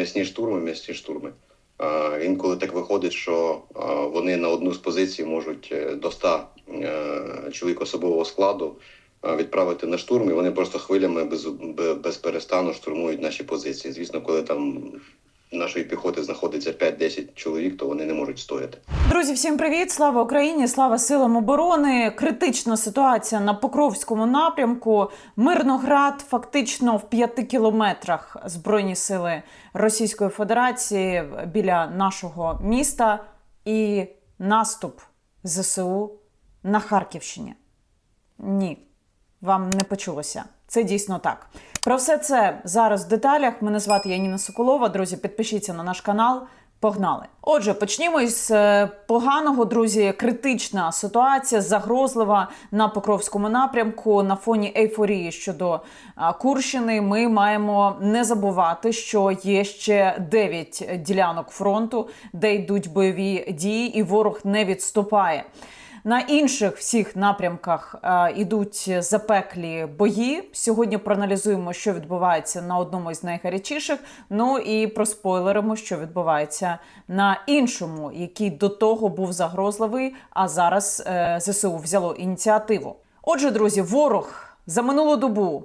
м'ясні штурми, м'ясні штурми. Інколи так виходить, що вони на одну з позицій можуть е, до 100 е, чоловік особового складу відправити на штурм, і вони просто хвилями без, без перестану штурмують наші позиції. Звісно, коли там нашої піхоти знаходиться 5-10 чоловік, то вони не можуть стояти. Друзі, всім привіт! Слава Україні! Слава силам оборони! Критична ситуація на Покровському напрямку. Мирноград фактично в п'яти кілометрах збройні сили Російської Федерації біля нашого міста і наступ ЗСУ на Харківщині. Ні, вам не почулося. Це дійсно так. Про все це зараз в деталях. Мене звати Яніна Соколова. Друзі, підпишіться на наш канал. Погнали. Отже, почнімо із е, поганого, друзі. Критична ситуація, загрозлива на Покровському напрямку. На фоні ейфорії щодо Курщини. Ми маємо не забувати, що є ще 9 ділянок фронту, де йдуть бойові дії, і ворог не відступає. На інших всіх напрямках е, ідуть запеклі бої. Сьогодні проаналізуємо, що відбувається на одному із найгарячіших. Ну і проспойлеримо, що відбувається на іншому, який до того був загрозливий, а зараз е, ЗСУ взяло ініціативу. Отже, друзі, ворог за минулу добу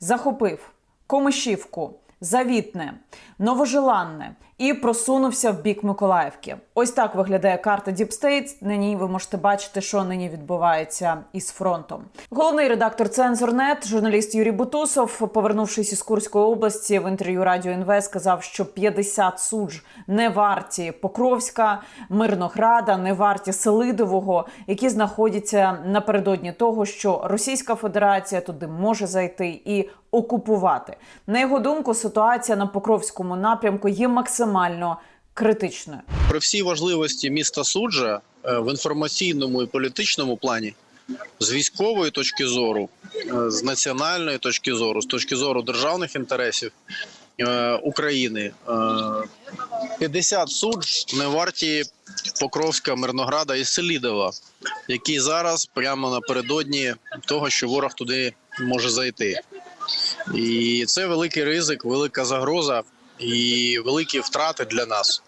захопив Комишівку, Завітне, Новожеланне і просунувся в бік Миколаївки. Ось так виглядає карта Deep State. На ній ви можете бачити, що нині відбувається із фронтом. Головний редактор Цензорнет, журналіст Юрій Бутусов, повернувшись із Курської області в інтерв'ю Радіо НВ, сказав, що 50 судж не варті Покровська, Мирнограда, не варті Селидового, які знаходяться напередодні того, що Російська Федерація туди може зайти і окупувати. На його думку, ситуація на Покровському напрямку є максимально критичною. при всій важливості міста суджа е, в інформаційному і політичному плані, з військової точки зору, е, з національної точки зору, з точки зору державних інтересів е, України, е, 50 судж не варті Покровська, Мирнограда і Селідова, які зараз прямо напередодні того, що ворог туди може зайти. І це великий ризик, велика загроза і великі втрати для нас.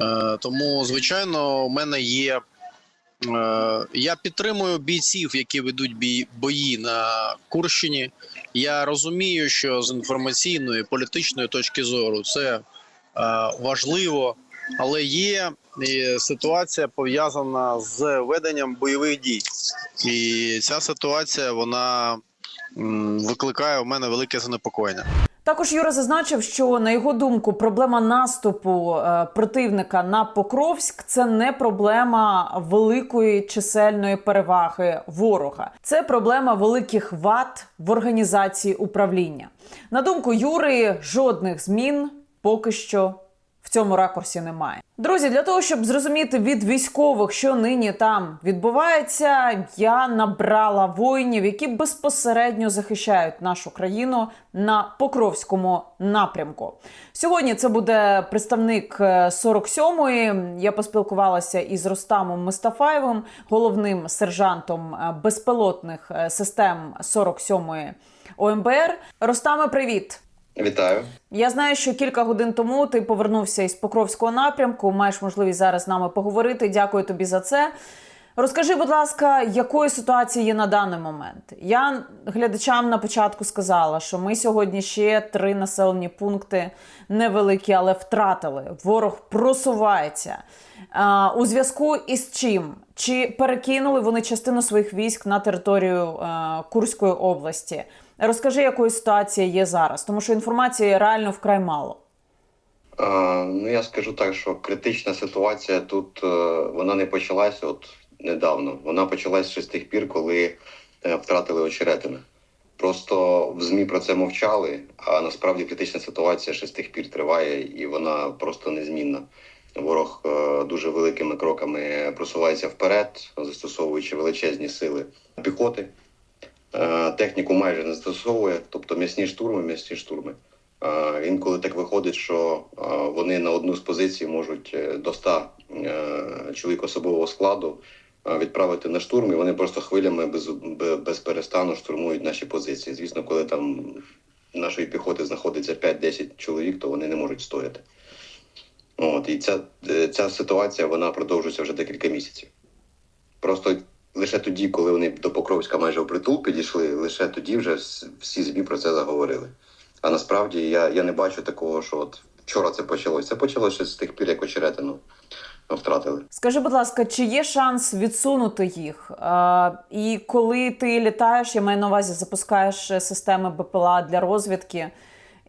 Е, Тому, звичайно, у мене є. е, Я підтримую бійців, які ведуть бої на Курщині. Я розумію, що з інформаційної політичної точки зору це е, важливо, але є ситуація пов'язана з веденням бойових дій, і ця ситуація вона викликає у мене велике занепокоєння. Також Юра зазначив, що на його думку проблема наступу е, противника на Покровськ це не проблема великої чисельної переваги ворога, це проблема великих вад в організації управління. На думку Юри, жодних змін поки що цьому ракурсі немає. Друзі, для того, щоб зрозуміти від військових, що нині там відбувається, я набрала воїнів, які безпосередньо захищають нашу країну на Покровському напрямку. Сьогодні це буде представник е, 47-ї. Я поспілкувалася із Ростамом Мустафаєвим, головним сержантом е, безпілотних е, систем 47-ї ОМБР. Ростаме, привіт! Вітаю. Я знаю, що кілька годин тому ти повернувся із Покровського напрямку. Маєш можливість зараз з нами поговорити. Дякую тобі за це. Розкажи, будь ласка, якою ситуація є на даний момент? Я глядачам на початку сказала, що ми сьогодні ще три населені пункти невеликі, але втратили. Ворог просувається. А, у зв'язку із чим? Чи перекинули вони частину своїх військ на територію е, Курської області? Розкажи, якою ситуація є зараз, тому що інформації реально вкрай мало. А, ну я скажу так, що критична ситуація тут е, вона не почалася от недавно. Вона почалась ще з тих пір, коли е, втратили очеретини. Просто в ЗМІ про це мовчали, а насправді критична ситуація ще з тих пір триває, і вона просто незмінна. Ворог е, дуже великими кроками просувається вперед, застосовуючи величезні сили піхоти. Е, техніку майже не застосовує, тобто м'ясні штурми, м'ясні штурми. Е, Інколи так виходить, що е, вони на одну з позицій можуть до 100 е, чоловік особового складу відправити на штурм, і вони просто хвилями без, без перестану штурмують наші позиції. Звісно, коли там нашої піхоти знаходиться 5-10 чоловік, то вони не можуть стояти. От, і ця, ця ситуація вона продовжується вже декілька місяців. Просто лише тоді, коли вони до Покровська майже впритул підійшли, лише тоді вже всі ЗМІ про це заговорили. А насправді я, я не бачу такого, що от вчора це почалося. Це почалося з тих пір, як очеретину втратили. Скажи, будь ласка, чи є шанс відсунути їх? Е, і коли ти літаєш, я маю на увазі, запускаєш системи БПЛА для розвідки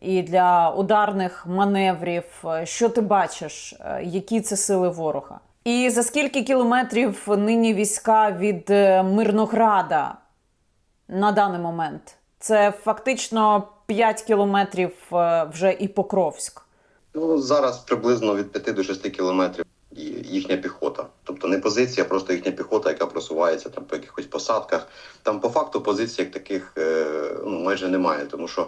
і для ударних маневрів. Що ти бачиш? Е, Які це сили ворога? І за скільки кілометрів нині війська від е, Мирнограда на даний момент? Це фактично 5 кілометрів е, вже і Покровськ. Ну, зараз приблизно від 5 до 6 кілометрів їхня піхота. Тобто не позиція, просто їхня піхота, яка просувається там по якихось посадках. Там по факту позицій як таких е, ну, майже немає, тому що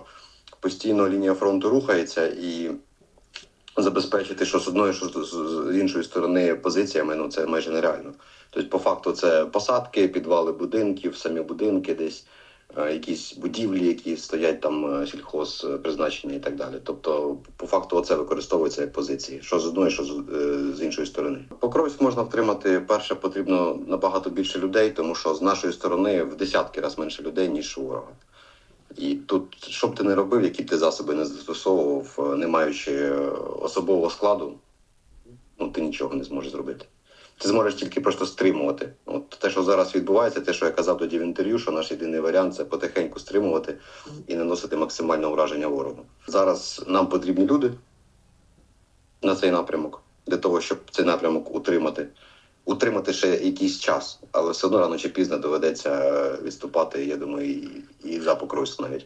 постійно лінія фронту рухається і забезпечити, що з одної, що з, іншої сторони позиціями, ну це майже нереально. Тобто, по факту, це посадки, підвали будинків, самі будинки десь. е, Якісь будівлі, які стоять там е, сільхоз призначення і так далі. Тобто, по факту, це використовується як позиції, що з одної, що е, з іншої сторони. Покровськ можна втримати. Перше потрібно набагато більше людей, тому що з нашої сторони в десятки разів менше людей ніж у ворога. І тут, що б ти не робив, які б ти засоби не застосовував, е, не маючи е, особового складу, ну ти нічого не зможеш зробити. Ти зможеш тільки просто стримувати. От те, що зараз відбувається, те, що я казав тоді в інтерв'ю, що наш єдиний варіант це потихеньку стримувати і наносити максимальне ураження ворогу. Зараз нам потрібні люди на цей напрямок для того, щоб цей напрямок утримати. Утримати ще якийсь час, але все одно рано чи пізно доведеться відступати, я думаю, і, і за Покровськ навіть.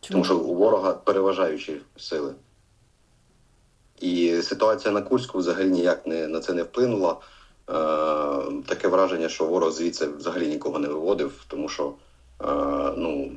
Тому що у ворога переважаючі сили. І ситуація на Курську взагалі ніяк не, на це не вплинула. Е, таке враження, що ворог звідси взагалі нікого не виводив, тому що е, ну,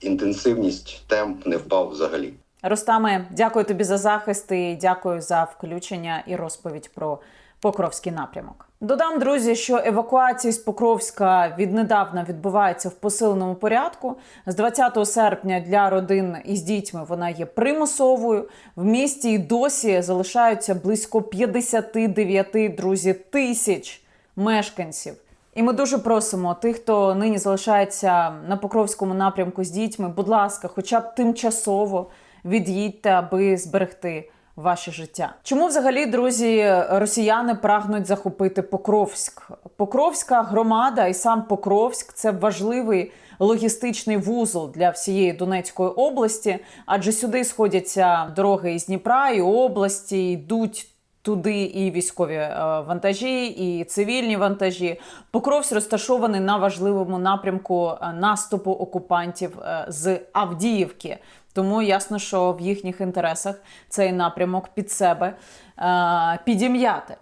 інтенсивність, темп не впав взагалі. Ростаме, дякую тобі за захист і дякую за включення і розповідь про Покровський напрямок. Додам, друзі, що евакуація з Покровська віднедавна відбувається в посиленому порядку. З 20 серпня для родин із дітьми вона є примусовою. В місті й досі залишаються близько 59 друзі тисяч мешканців. І ми дуже просимо тих, хто нині залишається на Покровському напрямку з дітьми, будь ласка, хоча б тимчасово від'їдьте, аби зберегти ваше життя. Чому взагалі, друзі, росіяни прагнуть захопити Покровськ? Покровська громада і сам Покровськ це важливий логістичний вузол для всієї Донецької області, адже сюди сходяться дороги із Дніпра і області, йдуть туди і військові е, вантажі, і цивільні вантажі. Покровськ розташований на важливому напрямку е, наступу окупантів е, з Авдіївки. Тому ясно, що в їхніх інтересах цей напрямок під себе е, підім'яти.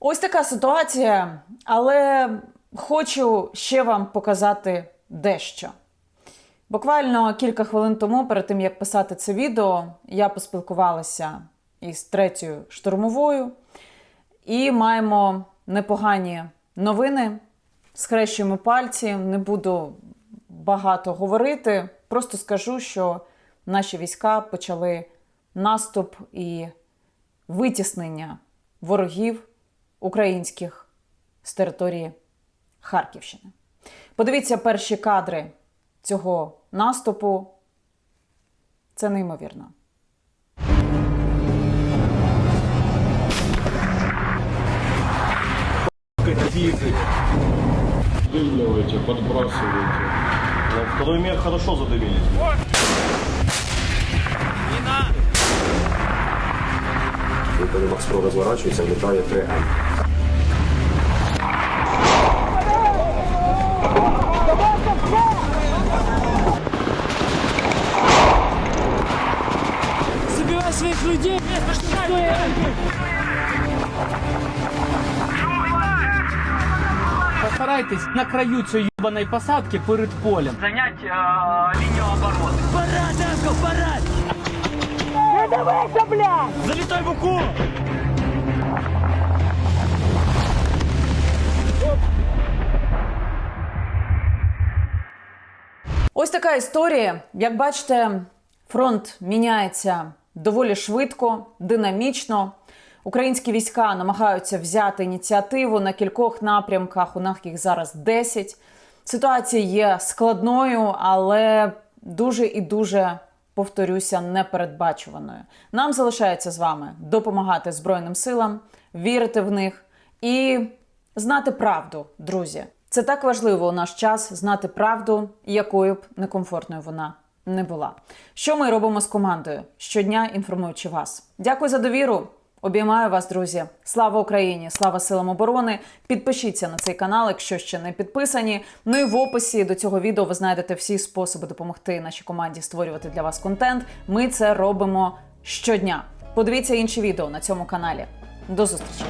Ось така ситуація, але хочу ще вам показати дещо. Буквально кілька хвилин тому, перед тим як писати це відео, я поспілкувалася із третьою штурмовою, і маємо непогані новини. Схрещуємо пальці, не буду багато говорити. Просто скажу, що наші війська почали наступ і витіснення ворогів українських з території Харківщини. Подивіться перші кадри цього наступу. Це неймовірно. Дымливаете, подбрасываете. Вот, Второй мер хорошо задымились. Коли Макспро розворачується, влітає 3М. Забирай своих людей! Постарайтесь на краю цієї ебаної посадки перед полем. занять э, линию обороны. Парад, Эсков, парад! Не дивися, блядь! Залітай в укол! Ось така історія. Як бачите, фронт міняється доволі швидко, динамічно. Українські війська намагаються взяти ініціативу на кількох напрямках. У нас їх зараз 10. Ситуація є складною, але дуже і дуже повторюся, непередбачуваною. Нам залишається з вами допомагати Збройним силам, вірити в них і знати правду, друзі. Це так важливо у наш час знати правду, якою б некомфортною вона не була. Що ми робимо з командою щодня, інформуючи вас. Дякую за довіру. Обіймаю вас, друзі. Слава Україні! Слава силам оборони! Підпишіться на цей канал, якщо ще не підписані. Ну і в описі до цього відео ви знайдете всі способи допомогти нашій команді створювати для вас контент. Ми це робимо щодня. Подивіться інші відео на цьому каналі. До зустрічі!